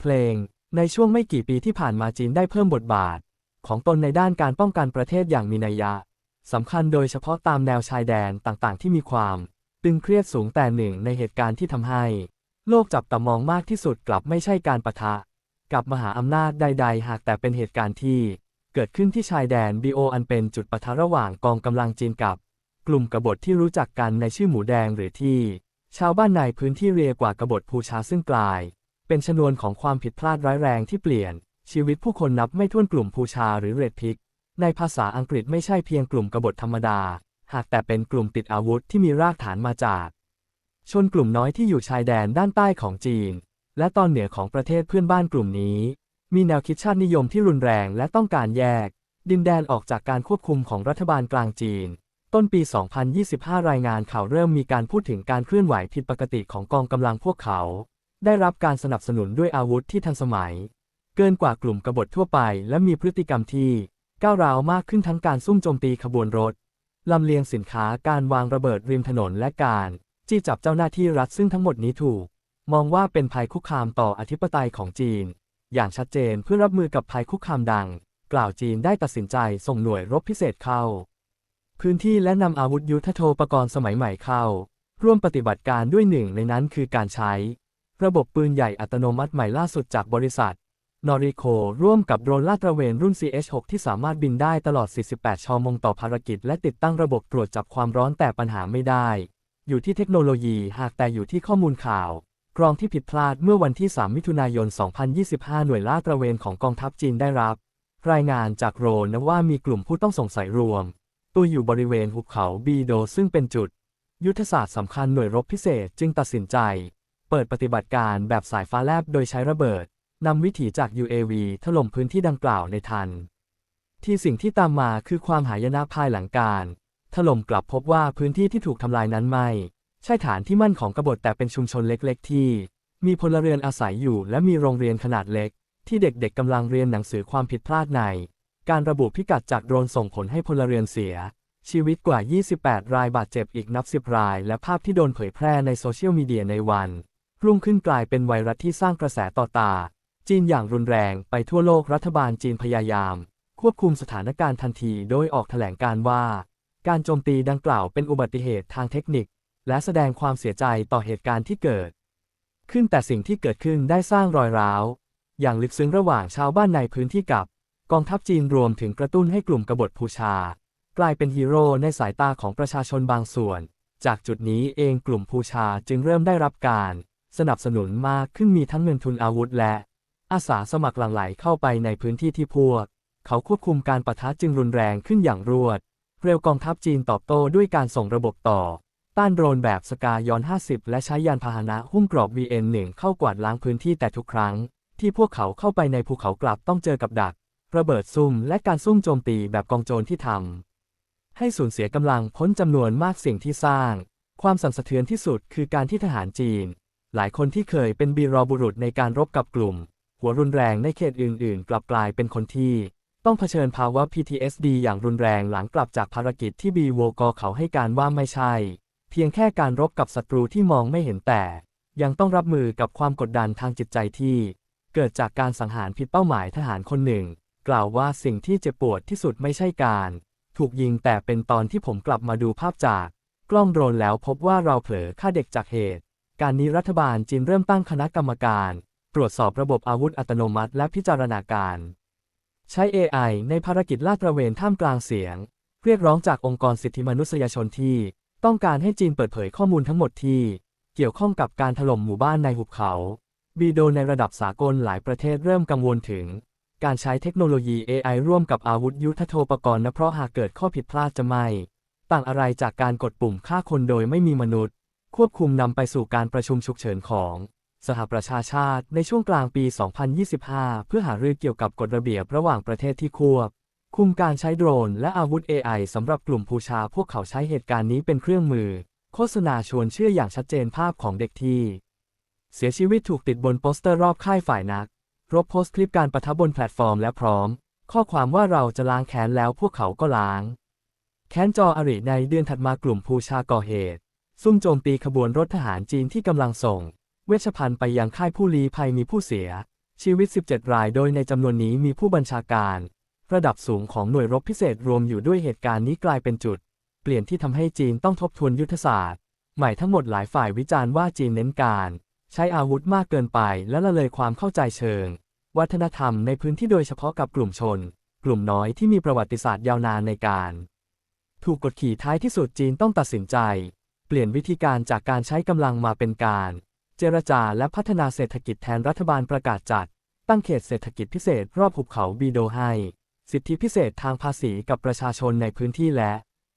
เพลง ในช่วงไม่กี่ปีที่ผ่านมาจีนได้เพิ่มบทบาท ของตนในด้านการป้องกันประเทศอย่างมีนัยยะสำคัญโดยเฉพาะตามแนวชายแดนต่างๆ ที่มีความตึงเครียดสูงแต่หนึ่งในเหตุการณ์ที่ทำให้ โลกจับตามองมากที่สุดกลับไม่ใช่การประทะ กับมหาอำนาจใด ๆ หากแต่เป็นเหตุการณ์ที่ เกิดขึ้นที่ชายแดนบีโออันเป็นจุดปะทะระหว่างกองกำลังจีนกับ กลุ่มกบฏที่รู้จักกันในชื่อหมูแดงหรือที่ ชาวบ้านในพื้นที่เรียกว่ากบฏภูชาซึ่งกลาย เป็นชนวนของความผิดพลาดร้ายแรงที่เปลี่ยน ชีวิตผู้คนนับไม่ถ้วนกลุ่มภูชาหรือเรดพิก ในภาษาอังกฤษไม่ใช่เพียงกลุ่มกบฏธรรมดา หากแต่เป็นกลุ่มติดอาวุธที่มีรากฐานมาจาก ชนกลุ่มน้อยที่อยู่ชายแดนด้านใต้ของจีน และตอนเหนือของประเทศเพื่อนบ้านกลุ่มนี้ มีแนวคิดชาตินิยมที่รุนแรงและต้องการแยก ดินแดนออกจากการควบคุมของรัฐบาลกลางจีนต้นปี 2025 รายงานข่าวเริ่มมีการพูดถึงการเคลื่อนไหวผิดปกติของกองกำลังพวกเขา ได้รับการสนับสนุนด้วยอาวุธที่ทันสมัย เกินกว่ากลุ่มกบฏทั่วไป และมีพฤติกรรมที่ก้าวร้าวมากขึ้นทั้งการซุ่มโจมตีขบวนรถลำเลียงสินค้าการวางระเบิดริมถนนและการจี้จับเจ้าหน้าที่รัฐซึ่งทั้งหมดนี้ถูก มองว่าเป็นภัยคุกคามต่ออธิปไตยของจีน อย่างชัดเจนเพื่อรับมือกับภัยคุกคามดัง กล่าวจีนได้ตัดสินใจส่งหน่วยรบพิเศษเข้า พื้นที่และนำอาวุธยุทโธปกรณ์สมัยใหม่เข้า ร่วมปฏิบัติการด้วยหนึ่งในนั้นคือการใช้ ระบบปืนใหญ่อัตโนมัติใหม่ล่าสุดจากบริษัทนอริโคร่วมกับโดรนลาดตระเวนรุ่น CH6 ที่สามารถบินได้ตลอด 48 ชั่วโมงต่อภารกิจ และติดตั้งระบบตรวจจับความร้อนแต่ปัญหาไม่ได้ อยู่ที่เทคโนโลยีหากแต่อยู่ที่ข้อมูลข่าว กรองที่ผิดพลาดเมื่อวันที่ 3 มิถุนายน 2025 หน่วยลาดตระเวนของกองทัพจีนได้รับ รายงานจากโรนว่ามีกลุ่มผู้ต้องสงสัยรวม ตัวอยู่บริเวณหุบเขาบีโดซึ่งเป็นจุด ยุทธศาสตร์สำคัญหน่วยรบพิเศษจึงตัดสินใจ เปิดปฏิบัติการแบบสายฟ้าแลบโดยใช้ระเบิดนำวิถีจาก UAV ถล่มพื้นที่ดังกล่าวในทัน ที่สิ่งที่ตามมาคือความหายนะภายหลังการ ถล่มกลับพบว่าพื้นที่ที่ถูกทำลายนั้นไม่ ใช่ฐานที่มั่นของกบฏแต่เป็นชุมชนเล็กๆ ที่ มีพลเรือนอาศัยอยู่และมีโรงเรียนขนาดเล็ก ที่เด็กๆกำลังเรียนหนังสือความผิดพลาดใน การระบุพิกัดจากโดรนส่งผลให้พลเรือนเสีย ชีวิตกว่า 28 รายบาดเจ็บอีกนับสิบราย และภาพที่โดนเผยแพร่ในโซเชียลมีเดียในวัน รุ่งขึ้นกลายเป็นไวรัสที่สร้างกระแสต่อตา จีนอย่างรุนแรงไปทั่วโลกรัฐบาลจีนพยายาม ควบคุมสถานการณ์ทันทีโดยออกแถลงการว่า การโจมตีดังกล่าวเป็นอุบัติเหตุทางเทคนิค และแสดงความเสียใจต่อเหตุการณ์ที่เกิด ขึ้นแต่สิ่งที่เกิดขึ้นได้สร้างรอยร้าว อย่างลึกซึ้งระหว่างชาวบ้านในพื้นที่กับ กองทัพจีนรวมถึงกระตุ้นให้กลุ่มกบฏภูชา กลายเป็นฮีโร่ในสายตาของประชาชนบางส่วน จากจุดนี้เองกลุ่มภูชาจึงเริ่มได้รับการ สนับสนุนมากขึ้นมีทั้งเงินทุนอาวุธและ อาสาสมัครหลั่งไหลเข้าไปในพื้นที่ที่พวก เขาควบคุมการปะทะจึงรุนแรงขึ้นอย่างรวด เร็วกองทัพจีนตอบโต้ด้วยการส่งระบบต่อ ต้านโดรนแบบสกายอน 50 และใช้ยานพาหนะหุ้มกรอบ VN1 เข้ากวาดล้างพื้นที่แต่ทุกครั้ง ที่พวกเขาเข้าไปในภูเขากลับต้องเจอกับดัก ระเบิดซุ่มและการซุ่มโจมตีแบบกองโจรที่ทำให้สูญเสียกำลังพ้นจำนวนมากสิ่งที่สร้าง ความสั่นสะเทือนที่สุดคือการที่ทหารจีน หลายคนที่เคยเป็นบีรอบุรุษในการรบกับกลุ่ม หัวรุนแรงในเขตอื่น ๆ กลับกลายเป็นคนที่ ต้องเผชิญภาวะ PTSD อย่างรุนแรงหลังกลับจากภารกิจที่บีโวกเขาให้การว่าไม่ใช่ เพียงแค่การรบกับศัตรูที่มองไม่เห็นแต่ ยังต้องรับมือกับความกดดันทางจิตใจที่ เกิดจากการสังหารผิดเป้าหมายทหารคนหนึ่ง กล่าวว่าสิ่งที่เจ็บปวดที่สุดไม่ใช่การ ถูกยิงแต่เป็นตอนที่ผมกลับมาดูภาพจาก กล้องโดรนแล้วพบว่าเราเผลอฆ่าเด็กจากเหตุ การนี้รัฐบาลจีนเริ่มตั้งคณะกรรมการ ตรวจสอบระบบอาวุธอัตโนมัติ และพิจารณาการ ใช้ AI ในภารกิจลาดตระเวนท่ามกลางเสียง เรียกร้องจากองค์กรสิทธิมนุษยชนที่ ต้องการให้จีนเปิดเผยข้อมูลทั้งหมดที่เกี่ยวข้องกับการถล่มหมู่บ้านในหุบเขาบีโดในระดับสากลหลายประเทศเริ่มกังวลถึง การใช้เทคโนโลยี AI ร่วมกับอาวุธยุทโธปกรณ์นะเพราะหากเกิดข้อผิดพลาดจะไม่ ต่างอะไรจากการกดปุ่มฆ่าคนโดยไม่มีมนุษย์ ควบคุมนำไปสู่การประชุมฉุกเฉินของสหประชาชาติในช่วงกลางปี 2025 เพื่อหารือเกี่ยวกับกฎระเบียบระหว่างประเทศที่ควบ คุมการใช้โดรนและอาวุธ AI สำหรับกลุ่มผู้ชาพวกเขาใช้เหตุการณ์นี้เป็นเครื่องมือ โฆษณาชวนเชื่ออย่างชัดเจนภาพของเด็กที่ เสียชีวิตถูกติดบนโปสเตอร์รอบค่ายฝ่ายนัก รบโพสต์คลิปการประทับบนแพลตฟอร์มและพร้อม ข้อความว่าเราจะล้างแค้นแล้วพวกเขาก็ล้าง แค้นจออริในเดือนถัดมากลุ่มภูชาก่อเหตุ ซุ่มโจมตีขบวนรถทหารจีนที่กำลังส่ง เวชภัณฑ์ไปยังค่ายผู้ลี้ภัยมีผู้เสีย ชีวิต 17 รายโดยในจำนวนนี้มีผู้บัญชาการ ระดับสูงของหน่วยรบพิเศษรวมอยู่ด้วยเหตุการณ์นี้กลายเป็นจุด เปลี่ยนที่ทำให้จีนต้องทบทวนยุทธศาสตร์ ใหม่ทั้งหมดหลายฝ่ายวิจารณ์ว่าจีนเน้นการ ใช้อาวุธมากเกินไปและละเลยความเข้าใจเชิง วัฒนธรรมในพื้นที่โดยเฉพาะกับกลุ่มชน กลุ่มน้อยที่มีประวัติศาสตร์ยาวนานในการ ถูกกดขี่ท้ายที่สุดจีนต้องตัดสินใจ เปลี่ยนวิธีการจากการใช้กำลังมาเป็นการ เจรจาและพัฒนาเศรษฐกิจแทนรัฐบาลประกาศจัด ตั้งเขตเศรษฐกิจพิเศษรอบหุบเขาบีโดให้ สิทธิพิเศษทางภาษีกับประชาชนในพื้นที่และ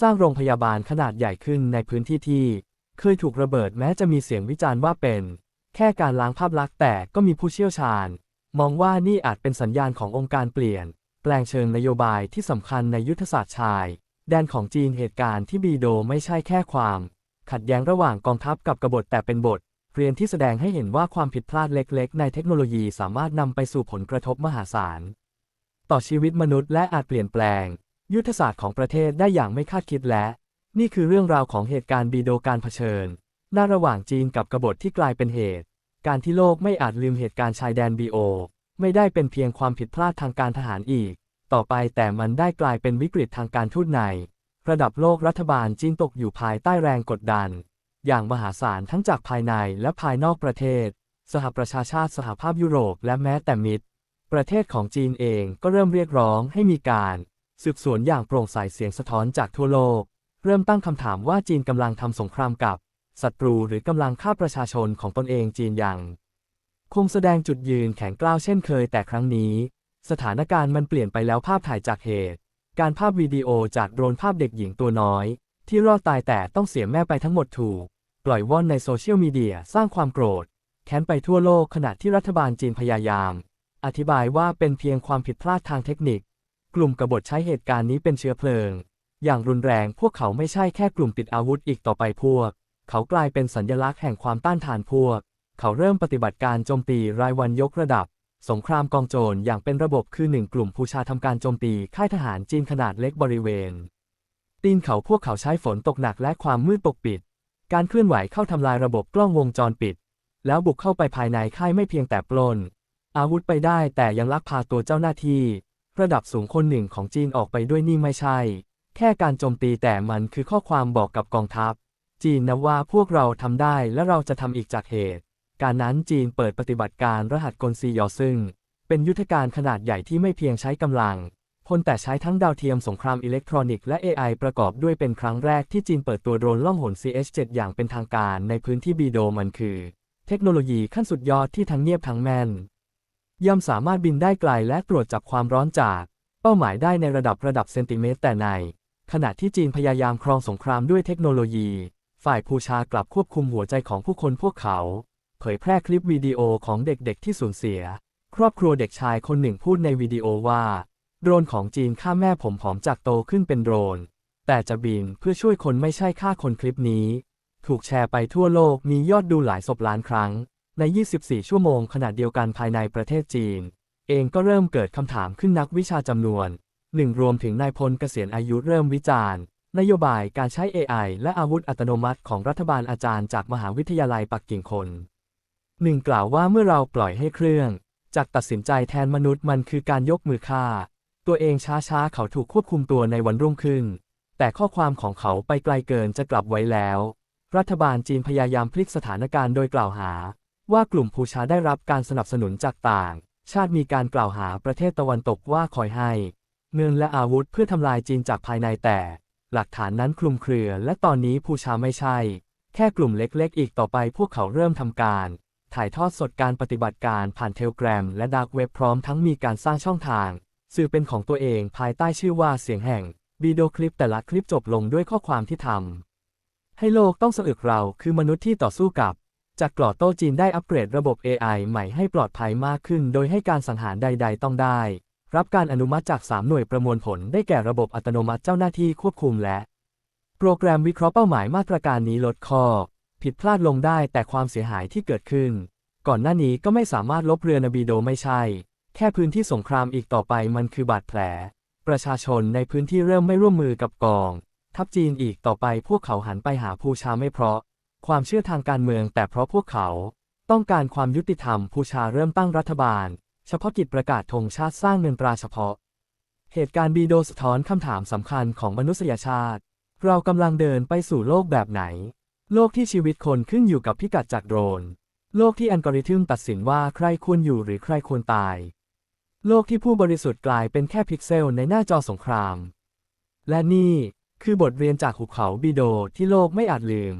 สร้างโรงพยาบาลขนาดใหญ่ขึ้นในพื้นที่ที่ เคยถูกระเบิดแม้จะมีเสียงวิจารณ์ว่าเป็น แค่การล้างภาพลักษณ์แต่ก็มีผู้เชี่ยวชาญ มองว่านี่อาจเป็นสัญญาณขององค์การเปลี่ยน แปลงเชิงนโยบายที่สำคัญในยุทธศาสตร์ชาย แดนของจีนเหตุการณ์ที่บีโดไม่ใช่แค่ความ ขัดแย้งระหว่างกองทัพกับกบฏแต่เป็นบท เรียนที่แสดงให้เห็นว่าความผิดพลาดเล็กๆ ในเทคโนโลยีสามารถนำไปสู่ผลกระทบมหาศาล ต่อชีวิตมนุษย์และอาจเปลี่ยนแปลง ยุทธศาสตร์ของประเทศได้อย่างไม่คาดคิดและ นี่คือเรื่องราวของเหตุการณ์บีโดการเผชิญหน้าระหว่างจีนกับกบฏที่กลายเป็นเหตุ การที่โลกไม่อาจลืมเหตุการณ์ชายแดนบีโอไม่ได้เป็นเพียงความผิดพลาดทางการทหารอีก ต่อไปแต่มันได้กลายเป็นวิกฤตทางการทูตใน ระดับโลกรัฐบาลจีนตกอยู่ภายใต้แรงกดดัน อย่างมหาศาลทั้งจากภายในและภายนอกประเทศ สหประชาชาติสหภาพยุโรปและแม้แต่มิตร ประเทศของจีนเองก็เริ่มเรียกร้องให้มีการ สืบสวนอย่างโปร่งใสเสียงสะท้อนจากทั่วโลก เริ่มตั้งคำถามว่าจีนกำลังทำสงครามกับศัตรูหรือกำลังฆ่าประชาชนของตนเองจีนอยังคงแสดงจุดยืนแข็งกร้าวเช่นเคยแต่ครั้งนี้ สถานการณ์มันเปลี่ยนไปแล้วภาพถ่ายจากเหตุ การภาพวิดีโอจากโดรนภาพเด็กหญิงตัวน้อย ที่รอดตายแต่ต้องเสียแม่ไปทั้งหมดถูก ปล่อยว่อนในโซเชียลมีเดียสร้างความโกรธ แค้นไปทั่วโลกขณะที่รัฐบาลจีนพยายาม อธิบายว่าเป็นเพียงความผิดพลาดทางเทคนิค กลุ่มกบฏใช้เหตุการณ์นี้เป็นเชื้อเพลิง อย่างรุนแรงพวกเขาไม่ใช่แค่กลุ่มติดอาวุธอีกต่อไปพวก เขากลายเป็นสัญลักษณ์แห่งความต้านทานพวก เขาเริ่มปฏิบัติการโจมตีรายวันยกระดับ สงครามกองโจรอย่างเป็นระบบคือหนึ่งกลุ่มผู้ชาทำการโจมตีค่ายทหารจีนขนาดเล็กบริเวณ ตีนเขาพวกเขาใช้ฝนตกหนักและความมืดปกปิด การเคลื่อนไหวเข้าทำลายระบบกล้องวงจรปิด แล้วบุกเข้าไปภายในค่ายไม่เพียงแต่ปล้น อาวุธไปได้แต่ยังลักพาตัวเจ้าหน้าที่ ระดับสูงคนหนึ่งของจีนออกไปด้วยนี่ไม่ใช่ แค่การโจมตีแต่มันคือข้อความบอกกับกองทัพ จีนนะว่าพวกเราทำได้และเราจะทำอีกจากเหตุ การนั้นจีนเปิดปฏิบัติการรหัสกลซียอซึ่ง เป็นยุทธการขนาดใหญ่ที่ไม่เพียงใช้กำลังพลแต่ใช้ทั้งดาวเทียมสงครามอิเล็กทรอนิกส์และ AI ประกอบด้วยเป็นครั้งแรกที่จีนเปิดตัวโดรนล่องหน CH7 อย่างเป็นทางการในพื้นที่บีโดมันคือ เทคโนโลยีขั้นสุดยอดที่ทั้งเงียบทั้งแม่นย่อมสามารถบินได้ไกลและตรวจจับความร้อนจาก เป้าหมายได้ในระดับระดับเซนติเมตรแต่ใน ขณะที่จีนพยายามครองสงครามด้วยเทคโนโลยี ฝ่ายผู้ชากลับควบคุมหัวใจของผู้คนพวกเขา เผยแพร่คลิปวิดีโอของเด็กๆที่สูญเสีย ครอบครัวเด็กชายคนหนึ่งพูดในวิดีโอว่า โดรนของจีนฆ่าแม่ผมผอมจากโตขึ้นเป็นโดรน แต่จะบินเพื่อช่วยคนไม่ใช่ฆ่าคนคลิปนี้ ถูกแชร์ไปทั่วโลกมียอดดูหลายศพล้านครั้ง ใน 24 ชั่วโมงขณะเดียวกันภายในประเทศจีน เองก็เริ่มเกิดคำถามขึ้นนักวิชาจำนวนหนึ่งรวมถึงนายพลเกษียณอายุเริ่มวิจารณ์นโยบายการใช้ AI และอาวุธอัตโนมัติของรัฐบาลอาจารย์จากมหาวิทยาลัยปักกิ่งคน หนึ่งกล่าวว่าเมื่อเราปล่อยให้เครื่องจากตัดสินใจแทนมนุษย์มันคือการยกมือฆ่า ตัวเองช้าๆ เขาถูกควบคุมตัวในวันรุ่งขึ้น แต่ข้อความของเขาไปไกลเกินจะกลับไว้แล้ว รัฐบาลจีนพยายามพลิกสถานการณ์โดยกล่าวหา ว่ากลุ่มผู้ชาได้รับการสนับสนุนจากต่าง ชาติมีการกล่าวหาประเทศตะวันตกว่าคอยให้ เงินและอาวุธเพื่อทำลายจีนจากภายในแต่ หลักฐานนั้นคลุมเครือ และตอนนี้ผู้ชาไม่ใช่ แค่กลุ่มเล็กๆ อีกต่อไปพวกเขาเริ่มทำการ ถ่ายทอดสดการปฏิบัติการผ่านเทลแกรมและดาร์กเว็บพร้อมทั้งมีการสร้างช่องทาง สื่อเป็นของตัวเองภายใต้ชื่อว่าเสียงแห่งวิดีโอคลิปแต่ละคลิปจบลงด้วยข้อความที่ทำให้โลกต้องสะอึกเราคือมนุษย์ที่ต่อสู้กับจากกรอดโต้จีนได้อัปเกรดระบบ AI ใหม่ให้ปลอดภัยมากขึ้น โดยให้การสังหารใด ๆ ต้องได้ รับการอนุมัติจาก 3 หน่วยประมวลผล ได้แก่ระบบอัตโนมัติเจ้าหน้าที่ควบคุมและ โปรแกรมวิเคราะห์เป้าหมายมาตรการนี้ลดข้อ ผิดพลาดลงได้แต่ความเสียหายที่เกิดขึ้น ก่อนหน้านี้ก็ไม่สามารถลบเรือนบีโดไม่ใช่ แค่พื้นที่สงครามอีกต่อไปมันคือบาดแผล ประชาชนในพื้นที่เริ่มไม่ร่วมมือกับกอง ทัพจีนอีกต่อไปพวกเขาหันไปหาผู้ชาไม่เพราะ ความเชื่อทางการเมืองแต่เพราะพวกเขา ต้องการความยุติธรรมผู้ชาเริ่มตั้งรัฐบาล เฉพาะกิจประกาศธงชาติสร้างเงินตราเฉพาะ เหตุการณ์บีโดสะท้อนคำถามสำคัญของมนุษยชาติ เรากำลังเดินไปสู่โลกแบบไหน โลกที่ชีวิตคนขึ้นอยู่กับพิกัดจากโดรน โลกที่อัลกอริทึมตัดสินว่าใครควรอยู่หรือใครควรตาย โลกที่ผู้บริสุทธิ์กลายเป็นแค่พิกเซลในหน้าจอสงคราม และนี่คือบทเรียนจากหุบเขาบีโดที่โลกไม่อาจลืม